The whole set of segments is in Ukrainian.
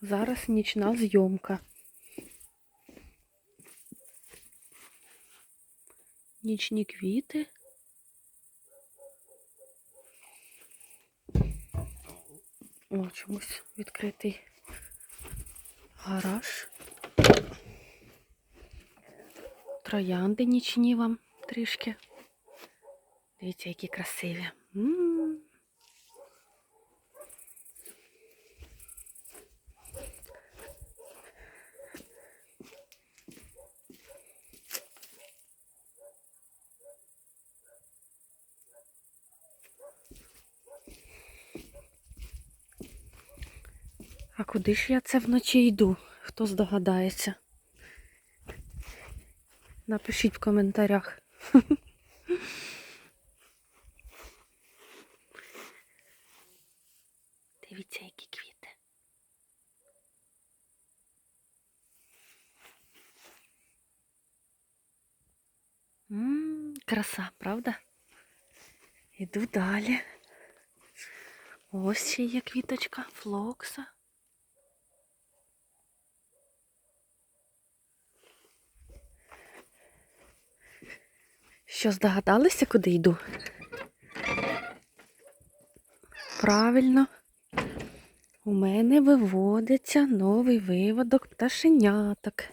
Зараз нічна зйомка. Нічні квіти. О, чомусь відкритий гараж. Троянди нічні вам трішки. Дивіться, які красиві. М. А куди ж я це вночі йду? Хто здогадається? Напишіть в коментарях. Дивіться, які квіти. М, краса, правда? Іду далі. Ось ще є квіточка флокса. Що здогадалися, куди йду? Правильно. У мене виводиться новий виводок пташеняток.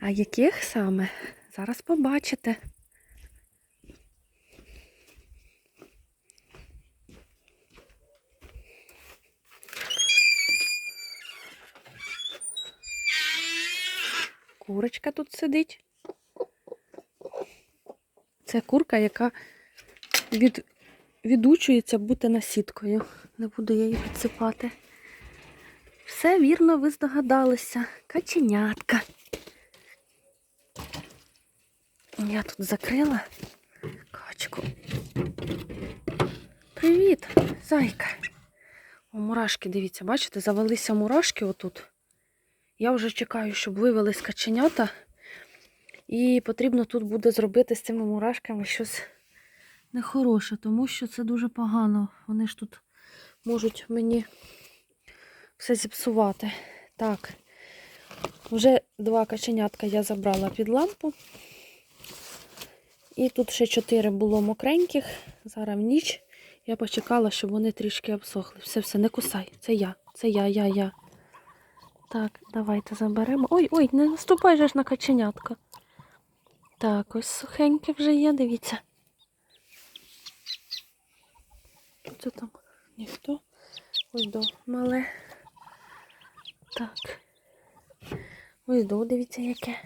А яких саме? Зараз побачите. Курочка тут сидить. Це курка, яка від, відучується бути насідкою. Не буду я її підсипати. Все вірно, ви здогадалися. Каченятка. Я тут закрила качку. Привіт, зайка. О, мурашки, дивіться, бачите, завелися мурашки отут. Я вже чекаю, щоб вивелись каченята. І потрібно тут буде зробити з цими мурашками щось нехороше, тому що це дуже погано. Вони ж тут можуть мені все зіпсувати. Так, вже два каченятка я забрала під лампу. І тут ще чотири було мокреньких. Зараз ніч я почекала, щоб вони трішки обсохли. Все, все, не кусай. Це я. Це я, я, я. Так, давайте заберемо. Ой, ой, не наступай же ж на каченятка. Так, ось сухеньке вже є, дивіться. Що там? Ніхто? Ось до мале. Так. Ось до, дивіться, яке.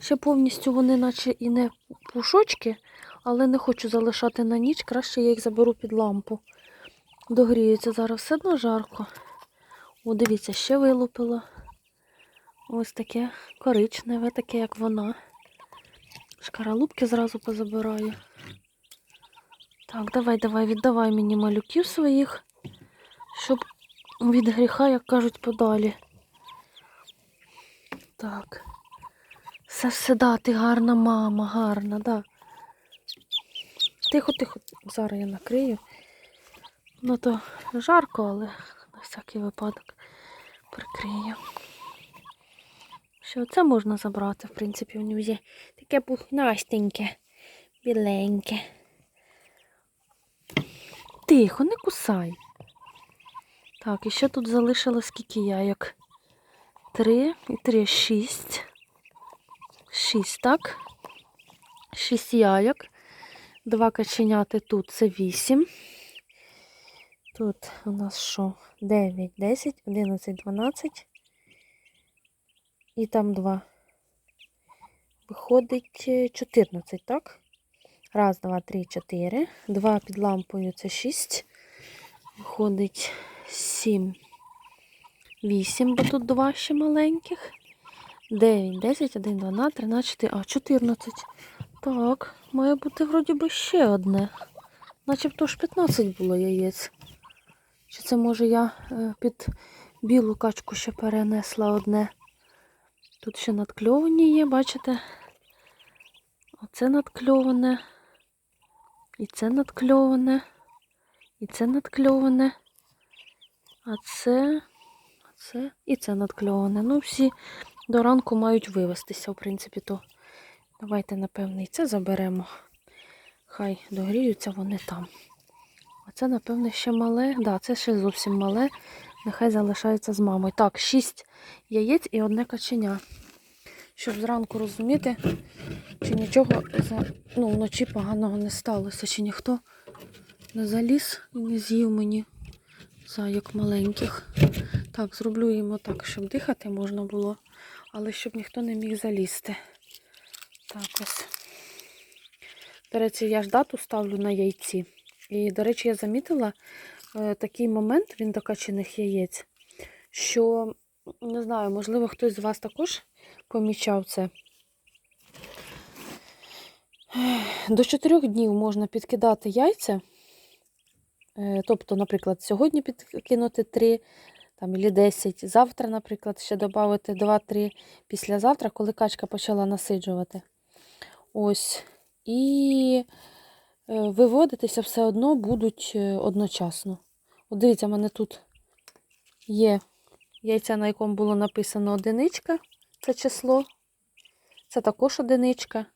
Ще повністю вони наче і не пушочки, але не хочу залишати на ніч, краще я їх заберу під лампу. Догріються зараз все одно жарко. О, дивіться, ще вилупило. Ось таке коричневе, таке, як вона. Шкаралупки зразу позабираю. Так, давай, давай, віддавай мені малюків своїх, щоб від гріха, як кажуть, подалі. Так. Все, все, да, ти гарна мама, гарна, да. Тихо, тихо, зараз я накрию. Ну то жарко, але всякий випадок прикрию. Що це можна забрати, в принципі, в нього є таке пухнастеньке, біленьке. Тихо, не кусай. Так, і ще тут залишилось скільки яєк? Три і три, шість. Шість, так? Шість яєк. Два каченяти тут це вісім. Тут у нас що? 9, 10, 11, 12. І там два. Виходить е, 14, так? Раз, два, три, чотири. Два під лампою це 6. Виходить 7, 8, бо тут два ще маленьких. 9, 10, 1, 12, 13, 4, а 14. Так, має бути вроді би ще одне. Начебто ж 15 було яєць. Чи це може я е, під білу качку ще перенесла одне? Тут ще надкльовані є, бачите? Оце надкльоване. І це надкльоване. І це надкльоване. А це. А це і це надкльоване. Ну, всі до ранку мають вивестися, в принципі, то давайте, напевне, і це заберемо. Хай догріються вони там. Це, напевне, ще мале. Да, це ще зовсім мале. Нехай залишається з мамою. Так, шість яєць і одне каченя. Щоб зранку розуміти, чи нічого за... ну, вночі поганого не сталося, чи ніхто не заліз і не з'їв мені зайок маленьких. Так, зроблю їм так, щоб дихати можна було, але щоб ніхто не міг залізти. Так ось. До речі, я ж дату ставлю на яйці. І, до речі, я замітила е, такий момент він до качених яєць, що, не знаю, можливо, хтось з вас також помічав це. До 4 днів можна підкидати яйця. Е, Тобто, наприклад, сьогодні підкинути 3 там, або 10, завтра, наприклад, ще додати 2-3 післязавтра, коли качка почала насиджувати. Ось. І виводитися все одно будуть е, одночасно. От дивіться, в мене тут є яйця, на якому було написано одиничка, це число. Це також одиничка.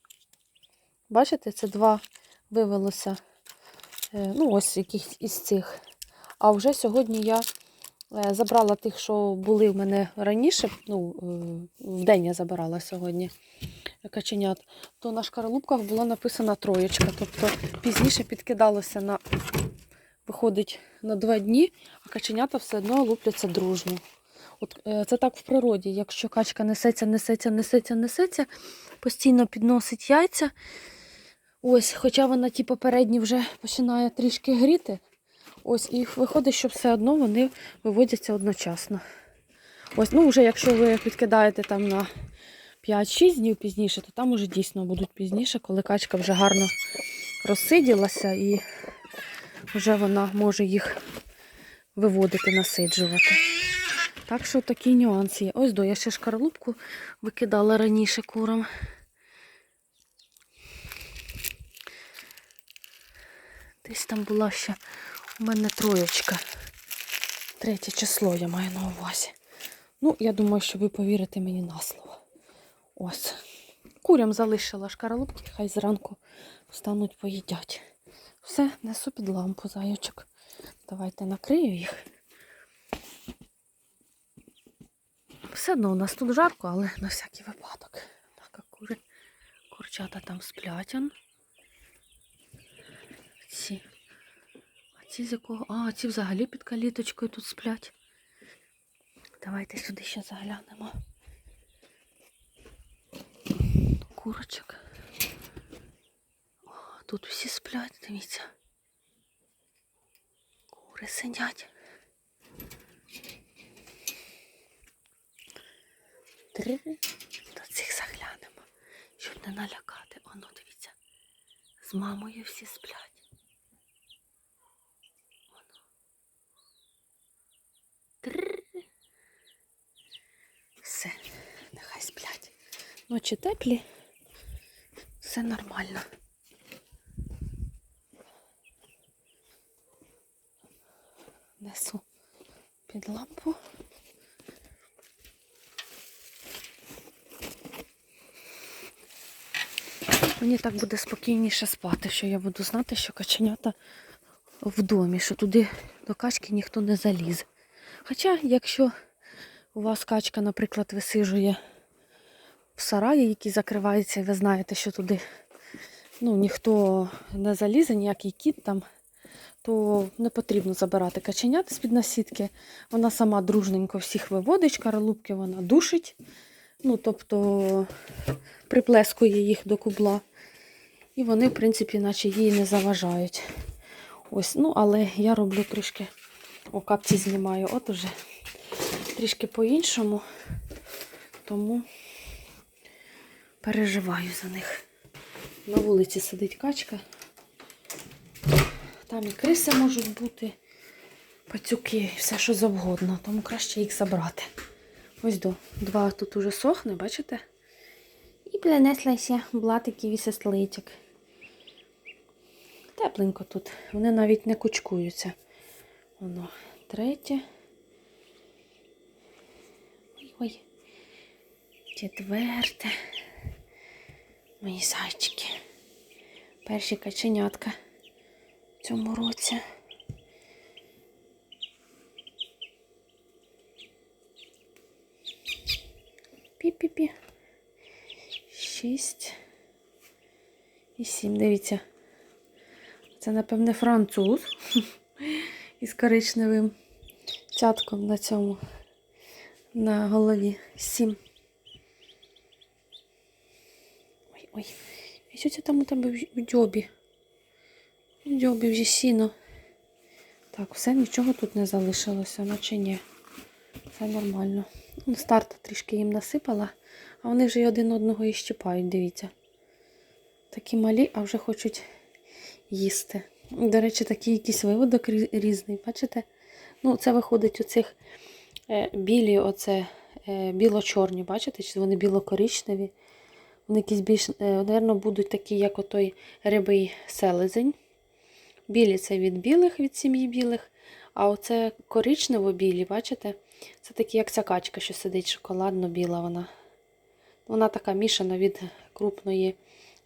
Бачите, це два вивелося. Е, Ну, ось яких із цих. А вже сьогодні я е, забрала тих, що були в мене раніше. Ну, е, в день я забирала сьогодні каченят. То на шкаралупках була написана троєчка. Тобто пізніше підкидалося на, виходить, на два дні, а каченята все одно лупляться дружно. От е, це так в природі. Якщо качка несеться, несеться, несеться, несеться, постійно підносить яйця. Ось, хоча вона ті попередні вже починає трішки гріти. Ось, і виходить, що все одно вони виводяться одночасно. Ось, ну вже якщо ви підкидаєте там на 5-6 днів пізніше, то там уже дійсно будуть пізніше, коли качка вже гарно розсиділася і вже вона може їх виводити, насиджувати. Так що такий нюанс є. Ось до, я ще шкарлупку викидала раніше курам. Десь там була ще у мене троєчка. Третє число я маю на увазі. Ну, я думаю, що ви повірите мені на слово. Ось. Курям залишила шкаралупки, хай зранку встануть, поїдять. Все, несу під лампу зайочок. Давайте накрию їх. Все одно у нас тут жарко, але на всякий випадок. Так, а кури, курчата там сплять. Ці. А ці з якого? А, ці взагалі під каліточкою тут сплять. Давайте сюди ще заглянемо. Курочок. Тут всі сплять, дивіться. Кури сидять. Три. До цих заглянемо, щоб не налякати. Оно, дивіться. З мамою всі сплять. Воно. Три. Все, нехай сплять. Ночі теплі. Все нормально. Несу під лампу. Мені так буде спокійніше спати, що я буду знати, що каченята в домі, що туди до качки ніхто не залізе. Хоча, якщо у вас качка, наприклад, висижує в сараї, який закривається, і ви знаєте, що туди ну, ніхто не залізе, ніякий кіт там, то не потрібно забирати каченят з-під насідки. Вона сама дружненько всіх виводить, каралупки вона душить, ну, тобто приплескує їх до кубла. І вони, в принципі, наче їй не заважають. Ось, ну, але я роблю трішки, о, капці знімаю, от уже трішки по-іншому, тому переживаю за них. На вулиці сидить качка. Там і криси можуть бути, пацюки, і все що завгодно, тому краще їх забрати. Ось до. Два тут уже сохне, бачите? І принеслася блатиків і сестличок. Тепленько тут. Вони навіть не кучкуються. Воно третє. Ой-ой. Четверте. Мої зайчики. Перші каченятка в цьому році. Пі-пі-пі. Шість. І сім. Дивіться. Це, напевне, француз із коричневим цятком на цьому, на голові. Сім. Ой, що це там у тебе в- дзьобі? В дзьобі вже сіно. Так, все, нічого тут не залишилося, наче ні. Все нормально. Ну, Старта трішки їм насипала, а вони вже один одного і щипають, дивіться. Такі малі, а вже хочуть їсти. До речі, такий якийсь виводок різний, бачите? Ну, це виходить у цих е, білі, оце е, біло-чорні, бачите? Чи вони біло-коричневі. Вони якісь більш, е, напевно, будуть такі, як отой рябий селезень. Білі це від білих, від сім'ї білих. А оце коричнево-білі, бачите? Це такі, як ця качка, що сидить шоколадно-біла вона. Вона така мішана від крупної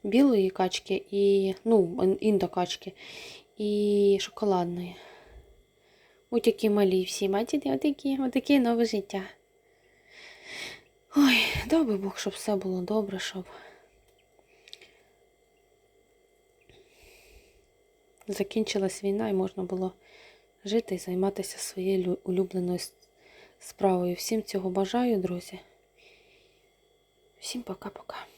білої качки і, ну, індокачки і шоколадної. Ось такі малі всі, бачите, отакі, отакі нове життя. Ой, дай би Бог, щоб все було добре, щоб закінчилась війна і можна було жити і займатися своєю улюбленою справою. Всім цього бажаю, друзі. Всім пока-пока.